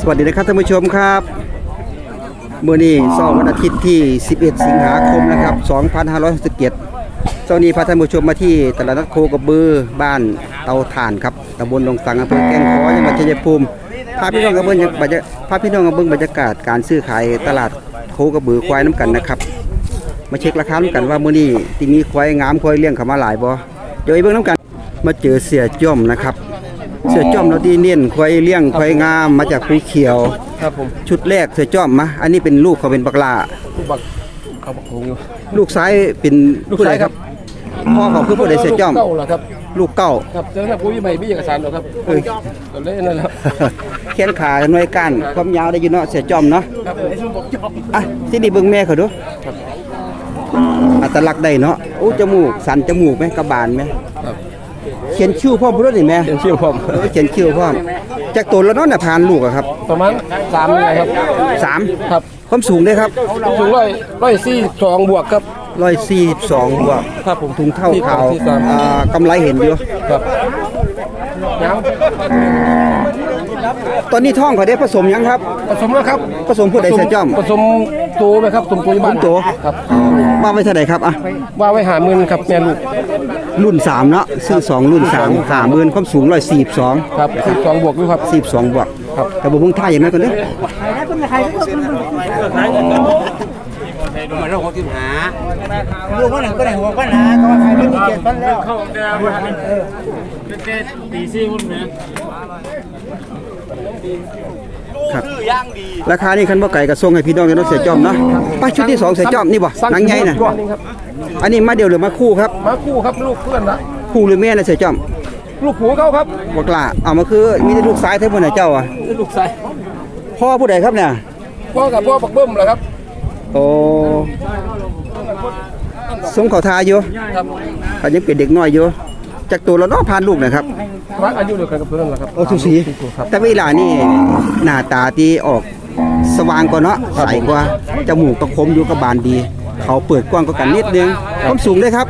สวัสดีนะครับท่านผู้ชมครับเมื่อนี้สองวันอาทิตย์ที่ 11 สิงหาคมนะครับ 2567เจ้านี้พาท่านผู้ชมมาที่ตลาดนัดโคกระบือบ้านเตาถ่านครับตำบลดงสังอำเภอแก้งขอจังหวัดชัยภูมิพาพี่น้องกระเบื้องบรรยากพาพี่น้องกระเบื้องบรรยากาศการซื้อขายตลาดโคกระบือควายน้ำกันนะครับ มาเช็คราคาน้ำกันว่าเมื้อนี้ที่มีควายงามควายเลี้ยงเข้ามาหลายบ่เดี๋ยวไปเบิ่งน้ำกัน มาเจอเสียจ้อมนะครับ เสือจ้อมเราที่เน้นควายเลี้ยงควายงามมาจากภูเขียว ครับผมชุดแรกเสือจ้อมมะอันนี้เป็นลูกเขาเป็นบักลาลูกบักเขาบักหงอยู่ ลูกซ้ายเป็นลูกผู้ใดซ้ายคครัรับบพ่อเขาคือผู้ใดเสือจ้อมเก้าเหรอครับ ลูกเก้าครับเจ้าหน้าที่ใบมีเอกสารเหรอครับเอ้ยก็เลยนั่นแหละครับแขนขาหน่วยก้านความยาวได้อยู่เนาะเสือจ้อมเนาะครับผมอะที่นี่เบิ่งแม่เขาดูอัตลักษณ์ได้เนาะโอ้จมูกสันจมูกไหมกระบาลไหมครับเขียนคิ้วพ่อมพุ่นนี่แม่เป็นชื่อผมเออเขียนคิ้วพ่อมจากตัวแล้วเนาะน่ะผ่านลูกอะครับประมาณสามนี่ครับ สามครับ ความสูงได้ครับสูงร้อยร้อยสี่สองบวกครับ ร้อยสี่สิบสองบวกครับผมถุงเท่าขาวที่สาม อ่ากำไรเห็นอยู่ ครับยัง ตอนนี้ท้องเขาได้ผสมยังครับ ผสมแล้วครับผสมผู้ใดเสียจ้อมผสมตัวไหมครับผสมตัวที่บ้านตัวครับว่าไว้เท่าไหร่ครับอะว่าไว้หาหมื่นครับแม่ลูกรุ่นสามเนาะซื้อสองรุ่นสามหาหมื่นความสูงร้อยสี่สองครับสิบสองบวกด้วยครับ สี่สองบวกครับ แต่บุ้งท่ายอย่างนั้นก็เด้อลูกคนหนึ่งก็ได้หัวก็หนาก็ว่าใครไม่มีเกียรติบ้านแล้ว ครับราคานี่คันบ่ไก่กระส่งให้พี่น้องกันเนาะเสียจอมเนาะไป้าชุดที่สองเสียจอมนี่บ่หนังใหญ่น่ะตัวนึงครับอันนี้มาเดียวหรือมาคู่ครับมาคู่ครับลูกเพื่อนละคู่หรือแม่นะเสียจอมลูกหูเขาครับบ่กล้าเอามาคือมีแต่ลูกซ้ายเท่านั้นน่ะเจ้าอะลูกชายพ่อผู้ใดครับเนี่ยพ่อกับพ่อปักเบิ้มเหรอครับโอ้สมเขาทาอยู่ครับเขายังเป็นเด็กน้อยอยู่ จากตัวแล้วเนาะผ่านลูกนะครับรักอายุเดียวกันกับเพื่อนเหรอครับโอ้สุสี ครับแต่เวลานี่หน้าตาที่ออกสว่างกว่าเนาะใสกว่าจมูกประคมอยู่กับบานดี เขาเปิดกว้างกว่ากันนิดนึงความสูงเลยครับ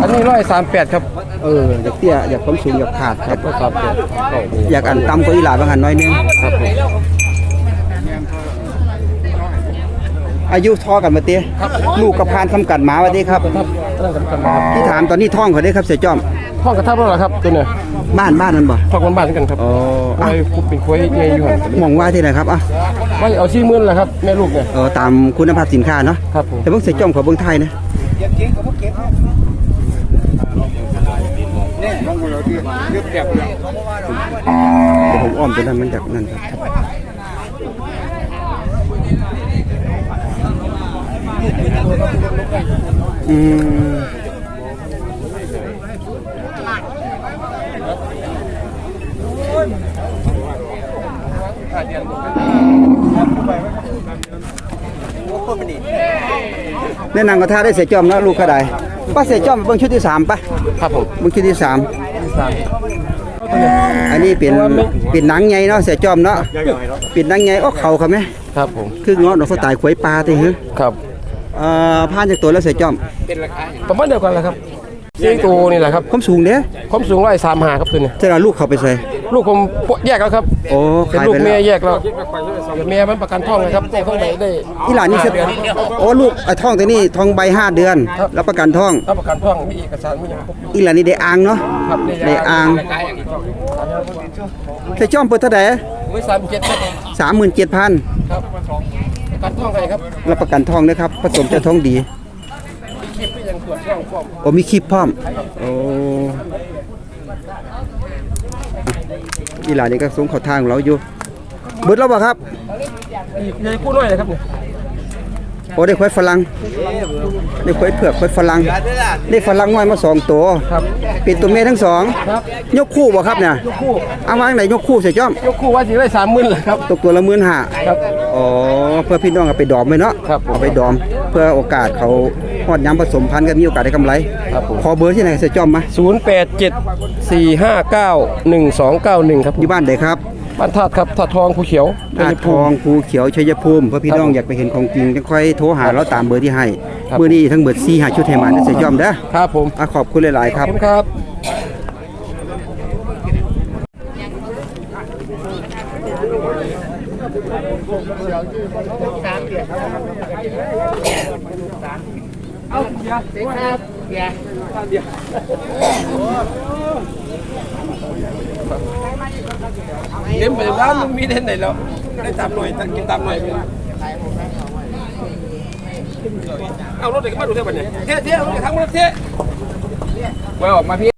อันนี้ร้อยสามแปดครับเอออยากเตี้ยอยากความสูงอยากขาดครับก็สามแปดอยากอันต่ำกว่าอีหลาบางหันน้อยนึงครับผมอายุท่อกันมาเตี้ยลูกกับพานทำกันหมาวันนี้ครับ ครับตั้งกันกันครับที่ถามตอนนี้ท่องเขาได้ครับเสียจอม ห้องกระทับแล้วเหรอครับตัวเนี่ยบ้านบ้านนั่นบ่ห้องคนบ้านกันครับอ๋อไว้คุบเป็นคุยใหญ่อยู่หันมองว่าที่ไหนครับอะไว้เอาชี้มื่นแหละครับแม่ลูกเนี่ย เออตามคุณภาพสินค้าเนาะครับผม แต่เบิ่งเสียจอมขอเบิ่งไทยนะเดี๋ยวผมอ้อมตัวนั้นมันจากนั่นครับอืม แนะนำกระทาได้เสียจอมเนาะลูกกระไดป้าเสียจอมเบิ่งชุดที่สามปะครับผมเบิ่งชุดที่สามสามอันนี้เป็นเป็นหนังใหญ่เนาะเสียจอมเนาะเป็นหนังใหญ่อ้อเขาครับไหมครับผมคือเงาะหนองสไตล์ขวยปลาติหือครับเอ่อผ่านจากตัวแล้วเสียจอมประมาณเดียวกันแหละครับสี่ตัวนี่แหละครับความสูงเด้อความสูงร้อยสามหาครับตัวเนี่ยจะเอาลูกเขาไปใส่ ลูกผมแยกแล้วครับโอ้เป็นขายลูไปกแล้เมีวยแยกแล้วเดี๋ยวเมียมันประกันท้องนะครับได้ท้องไหนได้อีหลานนี่เสียโอ้ลูกไอ้ท้องตัวนี้ท้องใบห้าเดือนแล้วประกันท้อง รับประกันท้องมีเอกสารมีอย่างครบอยู่อีหลานนี่ได้อ่างเนาะครับได้อ่างเสียจอมเปิดเท่าไหร่ไว้สามเจ็ดครับสามหมื่นเจ็ดพันครับประกันท้องใครครับรับประกันท้องนะครับผสมจะท้องดี มีคลิปที่ยังตรวจท้องฟอมโอ้มีคลิปพร้อมโอ้ อีหลานนี่ก็สูงเขาทางของเราอยู่เบิดแล้วบ่ครับอีกในผู้น้อยเลยครับเนี่ยโอ้ได้ควายฝรั่งได้ควายเผือกควายฝรั่งได้ฝรั่งน้อยมาสองตัวครับเป็นตัวเมียทั้งสองครับยกคู่บ่ครับเนี่ยยกคู่เอาวางไหนยกคู่เสียจ้อมยกคู่ว่าสิได้สามหมื่นเลยครับตกตัวละหมื่นห้าครับอ๋อเพื่อพี่น้องเอาไปดอมไว้เนาะครับเอาไปดอมเพื่อโอกาสเขา ฮอดย้ำผสมพันธุ์ก็มีโอกาสได้กำไรครับผมขอเบอร์ที่ไหนเสียจ้อมมาศูนย์แปดเจ็ดสี่ห้าเก้าหนึ่งสองเก้าหนึ่งครับอยู่บ้านใดครับบ้านธาตุครับธาตุทองภูเขียวตาดทองภูเขียวชัยภูมิเพื่อพี่น้องอยากไปเห็นของจริงจะค่อยโทรหาเราตามเบอร์ที่ให้ครับเบอร์นี้ทั้งเบอร์4หาชุดให้มาเสียจ้อมเด้อครับผมอะขอบคุณหลาย ๆคขรั เบบคุณครับเล่นไปร้านมึงมีเด่นไหนแล้วได้ตามหน่อยกินตามหน่อยเอารถเด็กมาดูเท่าไหร่เนี่ยเท่เท่รถทั้งรถเท่เว้ออกมาพี่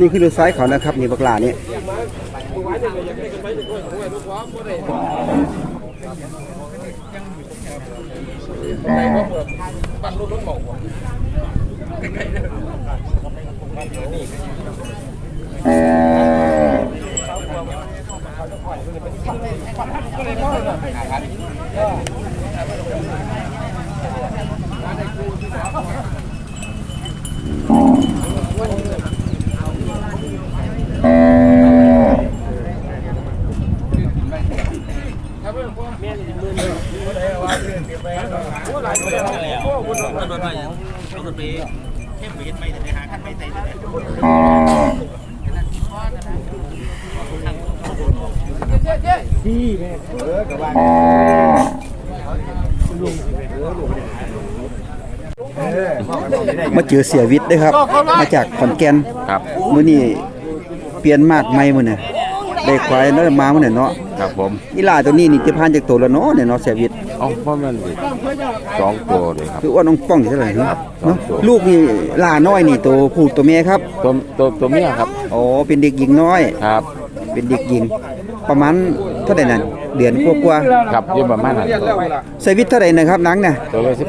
นี่คือดูซ้ายเขานะครับนี่บักหลานี่มาเจอเสียวิทย์เด้วยครับ มาจากขอนแก่นครับมื้อนี้เปลี่ยนมาดใหม่มื้อเนี่ยได้ควายน้อยมามื้อเนี่ยเนาะครับผมอีหลาตัวนี้นี่จะผ่านจากตัวแล้วเนาะเนี่ยเนาะเสียวิทย์ เอ้าเพราะมันสิสองตัวเลยครับ คือว่าน้องป้องนี่เท่าไหร่เนาะครับเนาะตัว ลูกนี่หลาน้อยนี่ตัวผู้ตัวแม่ครับตัวตัวตัวเมียครับ อ๋อเป็นเด็กหญิงน้อย ครับ เป็นเด็กหญิง ประมาณเท่าไหร่นั่นเดือนกว่าครับอยี่ประมาณนั้นๆเสียวิทย์เท่าไหร่นะครับหนังน่ะตัวละสิบ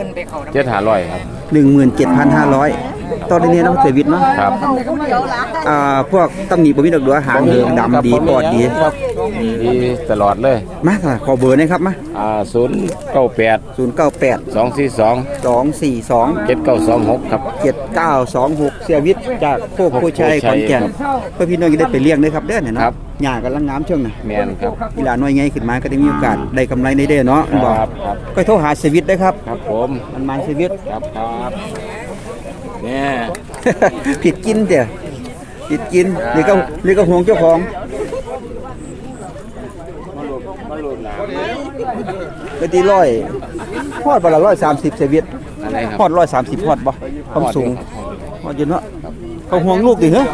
เจ็ดหาร้อยครับ17,500ตอนนี้เนาะเสียวิทย์เนาะครับอ่าพวกตำหนิบ่มีดอกดัวหางเหิงดำดีปอดดีครับดีตลอดเลย มาค่ะขอเบอร์หนะครับมาอ่าศูนย์เก้าแปด098สองสี่สอง242เจ็ดเก้าสองหกครับ 7926 เสียวิทย์จากโคกโพชัยขอนแก่นเพื่อพี่น้องจะได้ไปเลี้ยงเด้อครับเด้อเนี่ยครัเนาะบ หญ้ากำลังงามช่วงน่ะแมนครับ กีฬาน้อยไงขึ้นมาก็ได้มีโอกาสได้กำไรในเด้อเนาะครับบอกครับ ก็โทรหาเสียวิทย์ได้อครับ ครับผมมันมันเสียวิทย์ครับครับเนี่ย ผิดกินเด้อผิดกินนี่ก็นี่ก็ห่วงเจ้าของมาลุมหนาก็ดีร้อยฮอดบ่ละร้อยสามสิบเสียวิทย์อะไรครับฮอดร้อยสามสิบฮอดบ่ความสูงครับฮอดอยู่เนาะเขาห่วงลูกดิเหรอ